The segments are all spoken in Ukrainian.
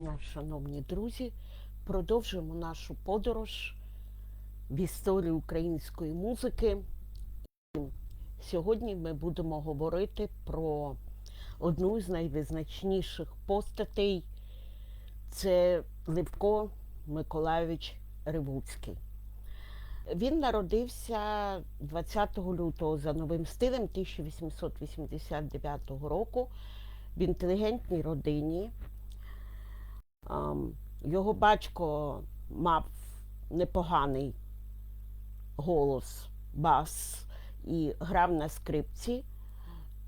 дня, шановні друзі, продовжуємо нашу подорож в історію української музики. Сьогодні ми будемо говорити про одну з найвизначніших постатей це Левко Миколайович Ревуцький. Він народився 20 лютого за новим стилем 1889 року в інтелігентній родині. Його батько мав непоганий голос, бас і грав на скрипці,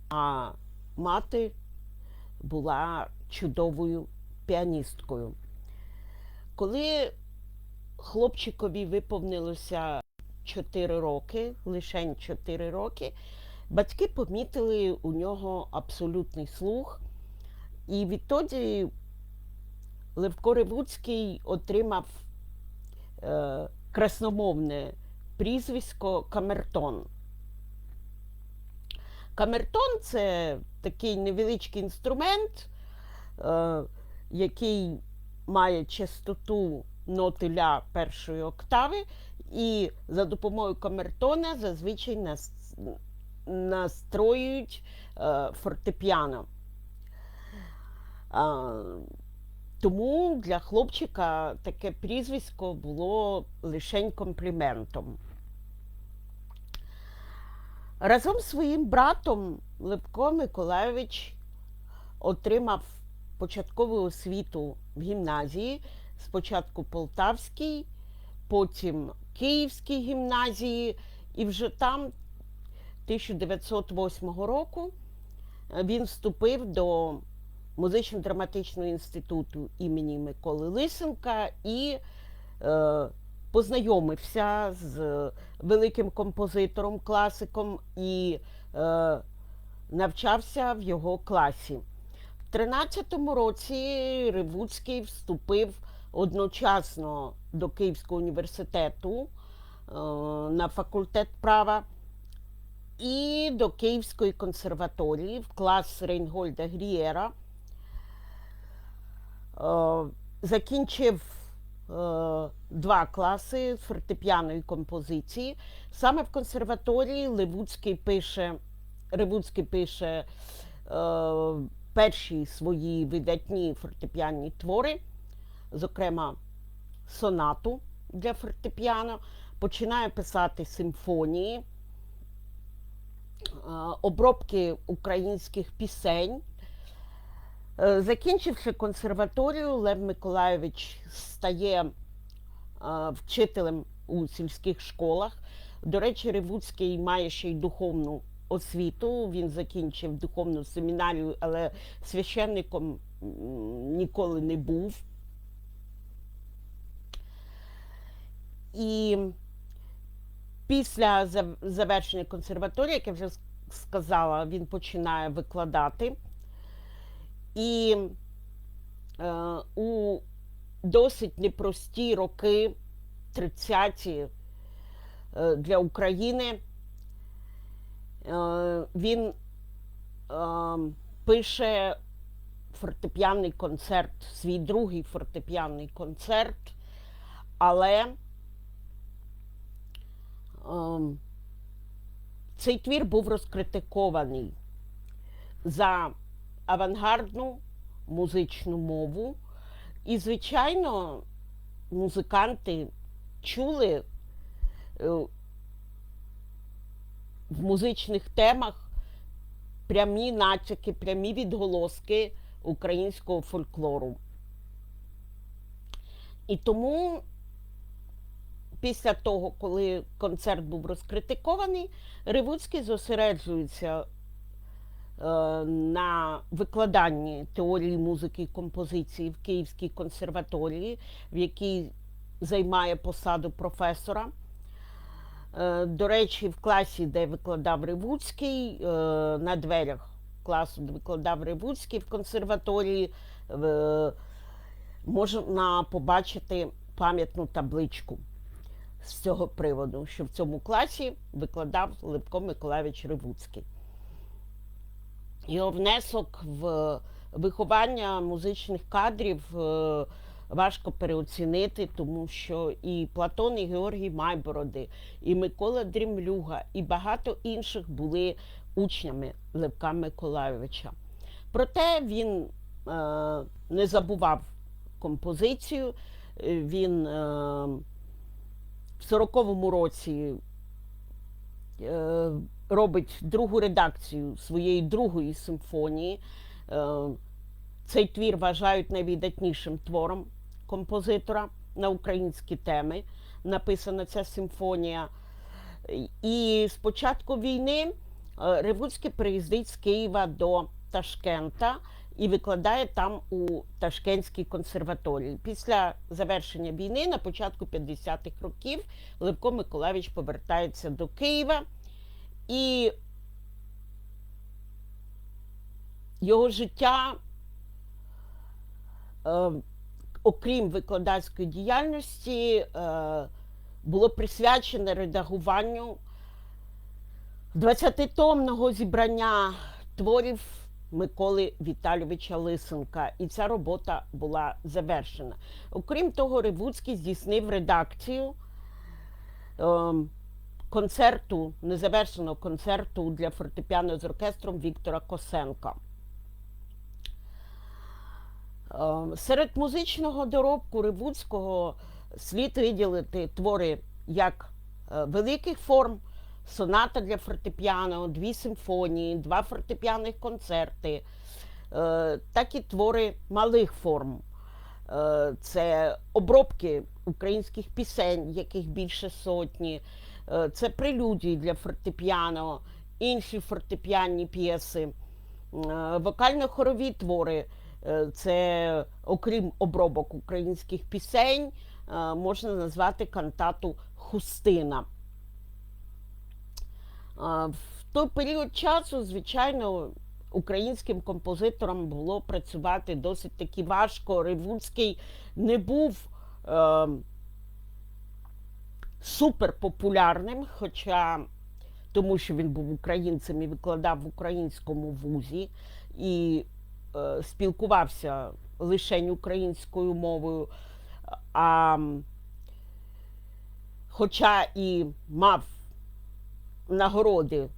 а мати була чудовою піаністкою. Коли хлопчикові виповнилося 4 роки, лише 4 роки, батьки помітили у нього абсолютний слух, і відтоді Левко Ревуцький отримав е, красномовне прізвисько Камертон. Камертон це такий невеличкий інструмент, е, який має частоту ноти ля першої октави, і за допомогою камертона зазвичай нас, настроюють е, фортепіано. Тому для хлопчика таке прізвисько було лишень компліментом. Разом з своїм братом Левко Миколайович отримав початкову освіту в гімназії, спочатку Полтавській, потім Київській гімназії, і вже там 1908 року він вступив до музично-драматичного інституту імені Миколи Лисенка і е, познайомився з великим композитором, класиком і е, навчався в його класі. В 13-му році Ревуцький вступив одночасно до Київського університету е, на факультет права і до Київської консерваторії в клас Рейнгольда Грієра. Е, закінчив е, два класи фортепіаної композиції. Саме в консерваторії Левуцький пише, Ревуцький пише е, перші свої видатні фортепіанні твори, зокрема сонату для фортепіано, починає писати симфонії, обробки українських пісень. Е, Закінчивши консерваторію, Лев Миколайович стає е, вчителем у сільських школах. До речі, Ревуцький має ще й духовну освіту. Він закінчив духовну семінарію, але священником ніколи не був. І після завершення консерваторії, як я вже сказала, він починає викладати. І е, у досить непрості роки, 30-ті е, для України, е, він е, пише фортепіанний концерт, свій другий фортепіанний концерт, але цей твір був розкритикований за авангардну музичну мову. І, звичайно, музиканти чули е, в музичних темах прямі натяки, прямі відголоски українського фольклору. І тому після того, коли концерт був розкритикований, Ревуцький зосереджується на викладанні теорії музики і композиції в Київській консерваторії, в якій займає посаду професора. Е, До речі, в класі, де викладав Ревуцький, е, на дверях класу, де викладав Ревуцький в консерваторії, е, можна побачити пам'ятну табличку з цього приводу, що в цьому класі викладав Левко Миколайович Ревуцький. Його внесок в виховання музичних кадрів е, важко переоцінити, тому що і Платон, і Георгій Майбороди, і Микола Дрімлюга, і багато інших були учнями Левка Миколайовича. Проте він е, не забував композицію. Е, Він в 40-му році робить другу редакцію своєї другої симфонії. Е, цей твір вважають найвідатнішим твором композитора на українські теми. Написана ця симфонія. І з початку війни е, Ревуцький приїздить з Києва до Ташкента і викладає там у Ташкентській консерваторії. Після завершення війни, на початку 50-х років, Левко Миколаївич повертається до Києва і його життя, е, окрім викладацької діяльності, е, було присвячене редагуванню 20-томного зібрання творів Миколи Віталійовича Лисенка. І ця робота була завершена. Окрім того, Ревуцький здійснив редакцію е, концерту, незавершеного концерту для фортепіано з оркестром Віктора Косенка. Е, Серед музичного доробку Ревуцького слід виділити твори як е, великих форм, соната для фортепіано, дві симфонії, два фортепіаних концерти, е, так і твори малих форм. Е, Це обробки українських пісень, яких більше сотні, Е, це прелюдії для фортепіано, інші фортепіанні п'єси, вокально-хорові твори. Це, окрім обробок українських пісень, можна назвати кантату Хустина. В той період часу, звичайно, українським композиторам було працювати досить таки важко. Ревуцький не був е, суперпопулярним, хоча тому що він був українцем і викладав в українському вузі і е, спілкувався лише українською мовою. А, хоча і мав нагороди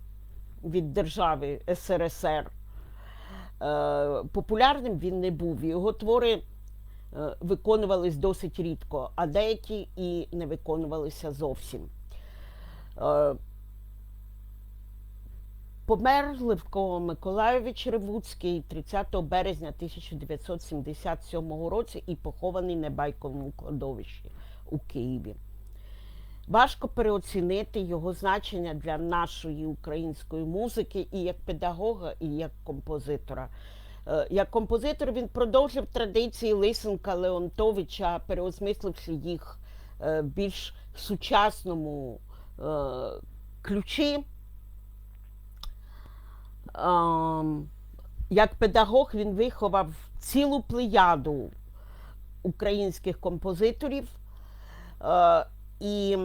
від держави СРСР, е, популярним він не був. Його твори е, виконувались досить рідко, а деякі і не виконувалися зовсім. Е, Помер Левко Миколайович Ревуцький 30 березня 1977 році і похований на Байковому кладовищі у Києві. Важко переоцінити його значення для нашої української музики і як педагога, і як композитора. Е, Як композитор він продовжив традиції Лисенка Леонтовича, переосмисливши їх е, в більш сучасному е, ключі. Як педагог він виховав цілу плеяду українських композиторів. І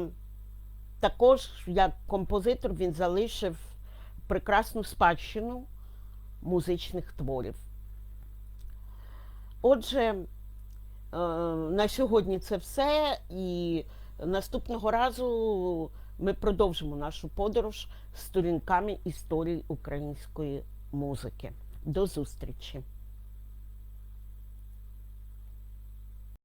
також як композитор він залишив прекрасну спадщину музичних творів. Отже, е, на сьогодні це все. І наступного разу ми продовжимо нашу подорож сторінками історії української музики. До зустрічі!